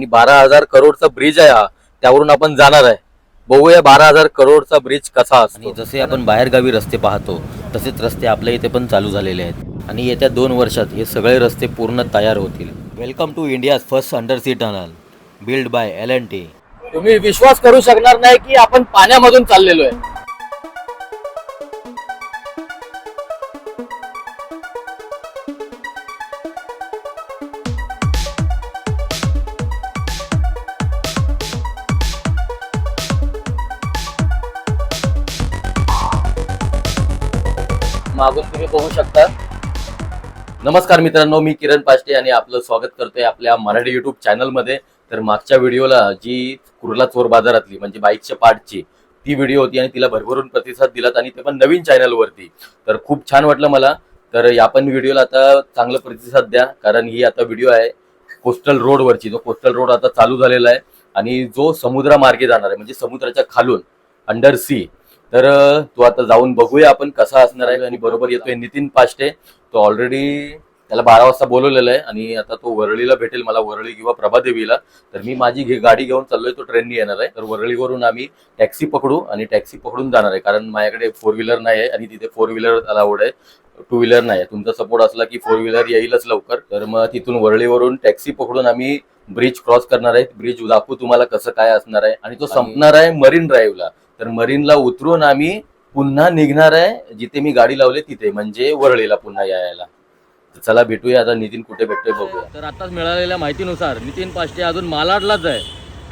आणि बारा हजार करोडचा ब्रिज आहे हा. त्यावरून आपण जाणार आहे. बघूया बारा हजार करोडचा ब्रिज कसा असतो. आणि जसे आपण बाहेरगावी रस्ते पाहतो तसेच रस्ते आपल्या इथे पण चालू झालेले आहेत. आणि येत्या दोन वर्षात हे सगळे रस्ते पूर्ण तयार होतील. Welcome to India first under sea tunnel build by L N T तुम्ही विश्वास करू शकणार नाही की आपण पाण्यामधून चाललेलो आहे. मागून तुम्ही बघू शकता. नमस्कार मित्रांनो मी किरण पाष्टे आणि आपलं स्वागत करतोय आपल्या मराठी युट्यूब चॅनलमध्ये तर मागच्या व्हिडिओला जी कुर्ला चोर बाजारातली म्हणजे बाईकच्या पार्टची ती व्हिडिओ होती आणि तिला भरभरून प्रतिसाद दिलात आणि ते पण नवीन चॅनलवरती तर खूप छान वाटलं मला. तर या पण व्हिडिओला आता चांगला प्रतिसाद द्या कारण ही आता व्हिडिओ आहे कोस्टल रोडवरची. जो कोस्टल रोड आता चालू झालेला आहे आणि जो समुद्रामार्गे जाणार आहे म्हणजे समुद्राच्या खालून अंडर सी तर तो आता जाऊन बघूया आपण कसा असणार आहे. आणि बरोबर येतोय नितीन पाष्टे तो ऑलरेडी त्याला बारा वाजता बोलवलेलं आहे. आणि आता तो वरळीला भेटेल मला वरळी किंवा प्रभादेवीला. तर मी माझी घे- गाडी घेऊन चाललोय तो ट्रेननी येणार आहे. तर वरळीवरून आम्ही टॅक्सी पकडू आणि टॅक्सी पकडून जाणार आहे. कारण माझ्याकडे फोर व्हीलर नाही आहे आणि तिथे फोर व्हीलर अलाउड आहे. टू व्हीलर नाही आहे. तुमचा सपोर्ट असला की फोर व्हीलर येईलच लवकर. तर मग तिथून वरळीवरून टॅक्सी पकडून आम्ही ब्रिज क्रॉस करणार आहे. ब्रिज दाखवू तुम्हाला कसं काय असणार आहे. आणि तो संपणार आहे मरीन ड्राईव्हला तर मरीनला उतरून आम्ही पुन्हा निघणार आहे जिथे मी गाडी लावली तिथे म्हणजे वरळीला पुन्हा यायला. तर चला भेटूया आता नितीन कुठे भेटतोय बघूया. तर आताच मिळालेल्या माहितीनुसार नितीन पाष्टे अजून मालाडलाच आहे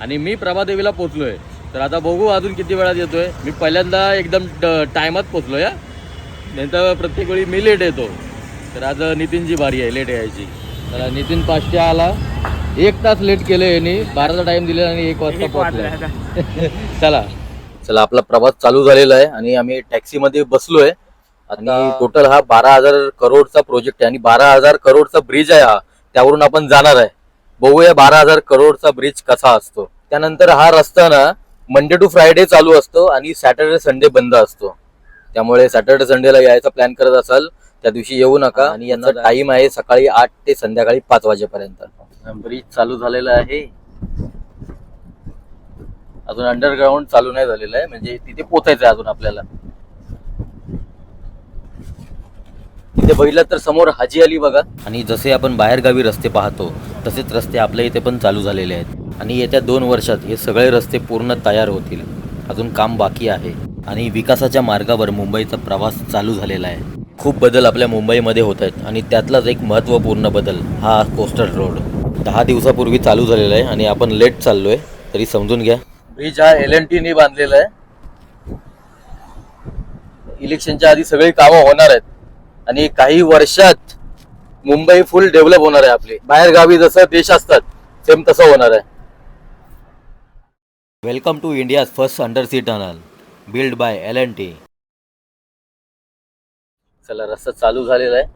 आणि मी प्रभादेवीला पोचलोय तर आता बघू अजून किती वेळात येतोय. मी पहिल्यांदा एकदम टायमात पोचलोय हा. नाही तर प्रत्येक वेळी मी लेट येतो. तर आज नितीनची बारी आहे लेट यायची. तर नितीन पाष्टे आला. एक तास लेट केलं यांनी. बाराचा टाइम दिला आणि एक वाजता पोहोचला चला. चला आपला प्रवास चालू झालेला आहे आणि आम्ही टॅक्सी मध्ये बसलोय. आणि टोटल हा बारा हजार करोडचा प्रोजेक्ट आहे आणि बारा हजार करोडचा ब्रिज आहे हा. त्यावरून आपण जाणार आहे. बघूया बारा हजार करोडचा ब्रिज कसा असतो. त्यानंतर हा रस्ता ना मंडे टू फ्रायडे चालू असतो आणि सॅटर्डे संडे बंद असतो. त्यामुळे सॅटर्डे संडेला यायचा प्लॅन करत असाल त्या दिवशी येऊ नका. आणि यांचा टाइम आहे. सकाळी आठ ते संध्याकाळी पाच वाजेपर्यंत. ब्रिज चालू झालेला आहे. अजून अंडरग्राऊंड चालू नाही झालेलं आहे. म्हणजे तिथे पोचायचं आहे अजून आपल्याला. तिथे बघितलं तर समोर हाजी अली बघा. आणि जसे आपण बाहेरगावी रस्ते पाहतो तसेच रस्ते आपल्या इथे पण चालू झालेले आहेत. आणि येत्या दोन वर्षात हे सगळे रस्ते पूर्ण तयार होतील. अजून काम बाकी आहे. आणि विकासाच्या मार्गावर मुंबईचा प्रवास चालू झालेला आहे. खूप बदल आपल्या मुंबईमध्ये होत आहेत. आणि त्यातलाच एक महत्त्वपूर्ण बदल हा कोस्टल रोड दहा दिवसापूर्वी चालू झालेला आहे आणि आपण लेट चाललोय. तरी समजून घ्या. ब्रिज हा एल एन टी बांधलेला आहे इलेक्शनच्या आधी सगळी कामं होणार आहेत. आणि काही वर्षात मुंबई फुल डेव्हलप होणार आहे आपली. बाहेर गावी जसं देश असतात सेम तसं होणार आहे. Welcome to India first under sea tunnel build by L N T चला रस्ता चालू झालेला आहे.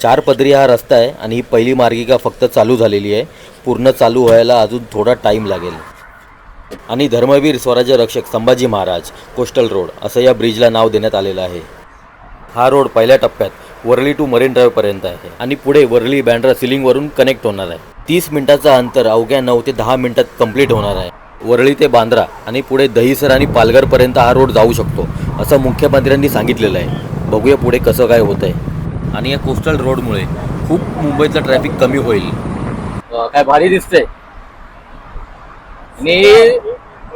चार पदरी हा रस्ता आहे आणि ही पहिली मार्गिका फक्त चालू झालेली आहे. पूर्ण चालू व्हायला अजून थोडा टाईम लागेल. आणि धर्मवीर स्वराज्य रक्षक संभाजी महाराज कोस्टल रोड असं या ब्रिजला नाव देण्यात आलेलं आहे. हा रोड पहिल्या टप्प्यात वरळी टू मरीन ड्राईव्हपर्यंत आहे आणि पुढे वरळी बँड्रा सिलिंगवरून कनेक्ट होणार आहे. तीस मिनिटाचं अंतर अवघ्या नऊ ते दहा मिनिटात कंप्लीट होणार आहे. वरळी ते बांद्रा आणि पुढे दहिसर आणि पालघरपर्यंत हा रोड जाऊ शकतो असं मुख्यमंत्र्यांनी सांगितलेलं आहे. बघूया पुढे कसं काय होत आहे आणि या कोस्टल रोडमुळे खूप मुंबईचं ट्रॅफिक कमी होईल. काय भारी दिसतंय. आणि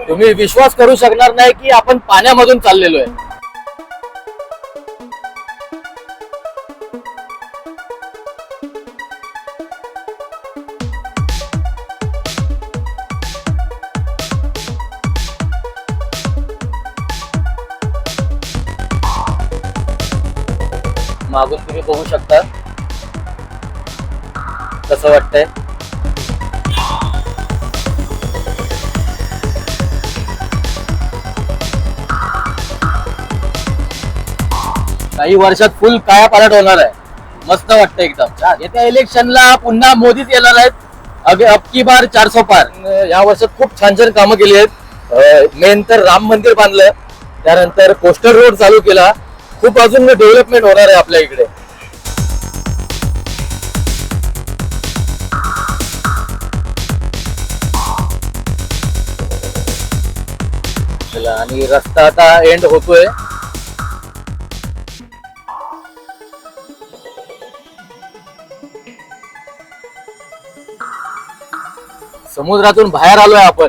तुम्ही विश्वास करू शकणार नाही की आपण पाण्यामधून चाललेलो आहे. मागून तुम्ही बघू शकता. कसं वाटतंय? काही वर्षात फुल काया पालट होणार आहे. मस्त वाटतं एकदम. येत्या इलेक्शनला पुन्हा मोदीच येणार आहेत. अगे अबकी बार चारसो पार. या वर्षात खूप छान छान कामं केली आहेत. मेन तर राम मंदिर बांधलं. त्यानंतर कोस्टल रोड चालू केला. खूप अजून डेव्हलपमेंट होणार आहे आपल्या इकडे. आणि रस्ता आता एंड होतोय. समुद्रातून बाहेर आलोय आपण.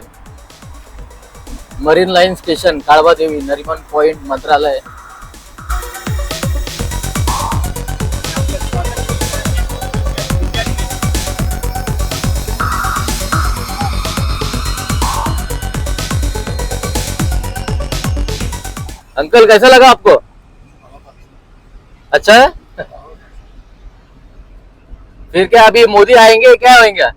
Marine Line station Kalbadevi Nariman Point Mantralaya. Uncle कैसा लगा आपको? अच्छा? फिर क्या अभी मोदी आएंगे क्या होएंगे?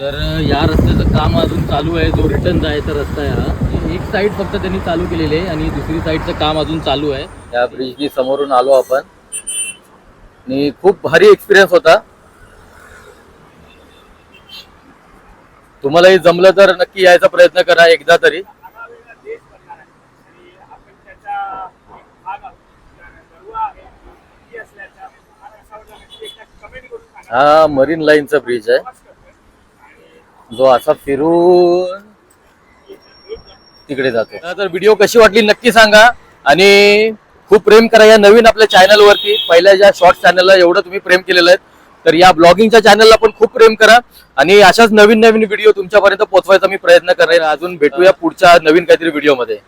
तर या रस्त्याचं काम अजून चालू आहे. जो रिटर्न जायचा रस्ता आहे हा. एक साईड फक्त त्यांनी चालू केलेली आहे आणि दुसरी साईडचं काम अजून चालू आहे. या ब्रिजनी समोरून आलो आपण. आणि खूप भारी एक्सपिरियन्स होता. तुम्हालाही जमलं तर नक्की यायचा प्रयत्न करा एकदा तरी. हा मरीन लाईनचा ब्रिज आहे. जो असा फिरून तिकडे जातो. तर व्हिडिओ कशी वाटली नक्की सांगा. आणि खूप प्रेम करा या नवीन आपल्या चॅनल वरती. पहिल्या ज्या शॉर्ट चॅनलला एवढं तुम्ही प्रेम केलेलं आहे तर या ब्लॉगिंगच्या चॅनलला पण खूप प्रेम करा. आणि अशाच नवीन नवीन व्हिडिओ तुमच्यापर्यंत पोहोचवायचा मी प्रयत्न करेन. अजून भेटूया पुढच्या नवीन काहीतरी व्हिडिओमध्ये